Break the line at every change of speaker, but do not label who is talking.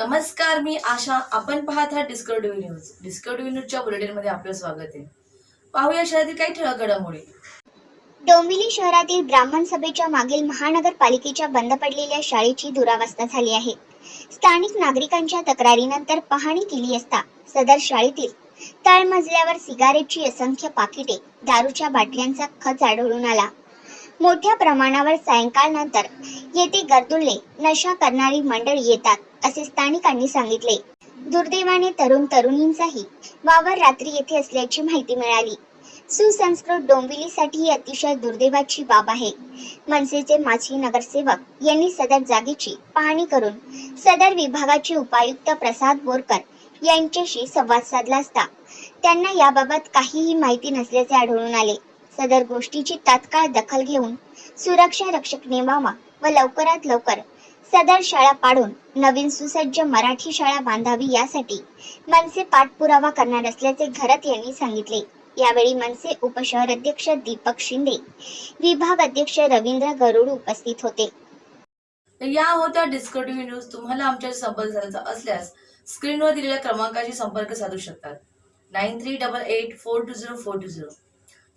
नमस्कार मी आशा. आपण पाहत आहात डिस्कवरी न्यूज डिस्कवरी न्यूजच्या बुलेटिनमध्ये आपलं स्वागत आहे. पाहूया शहरातील काही ठळक घडामोडी.
डोंबिवली शहरातील ब्राह्मण सभेच्या मागील महानगरपालिकेच्या बंद पडलेल्या शाळेची दुरावस्था झाली आहे. स्थानिक नागरिकांच्या तक्रारीनंतर पाहणी केली असता सदर शाळेतील तळमजल्यावर सिगारेटची असंख्य पाकिटे दारूच्या बाटल्यांचा खच आढळून आला. मोठ्या प्रमाणावर सायंकाळनंतर येथे गर्दुल्ले नशा करणारी मंडळी येतात असे स्थानिकांनी सांगितले. दुर्दैवाने तरुण तरुणींचाही वावर रात्री येथे असल्याची माहिती मिळाली. सुसंस्कृत डोंबिवलीसाठी ही अतिशय दुर्दैवाची बाब आहे. मनसेचे माजी नगरसेवक यांनी सदर जागेची पाहणी करून सदर विभागाचे उपायुक्त प्रसाद बोरकर यांच्याशी संवाद साधला असता. त्यांना याबाबत काहीही माहिती नसल्याचे आढळून आले. सदर गोष्टीची तात्काळ दखल घेऊन सुरक्षा रक्षक नेमावा व लवकरात लवकर सदर शाळा पाडून नवीन सुसज्ज मराठी शाळा बांधावी यासाठी मनसे पाठपुरावा करणार असल्याचे घरत यांनी सांगितले. यावेळी मनसे उपशहर अध्यक्ष दीपक शिंदे विभाग अध्यक्ष रवींद्र गरुड उपस्थित होते.
या होत्या डिस्कटिव्ह न्यूज तुम्हाला आमच्या संपर्क साधायचा असल्यास स्क्रीनवर दिलेल्या क्रमांकाशी संपर्क साधू शकतात. Nine three double eight four two zero four two zero.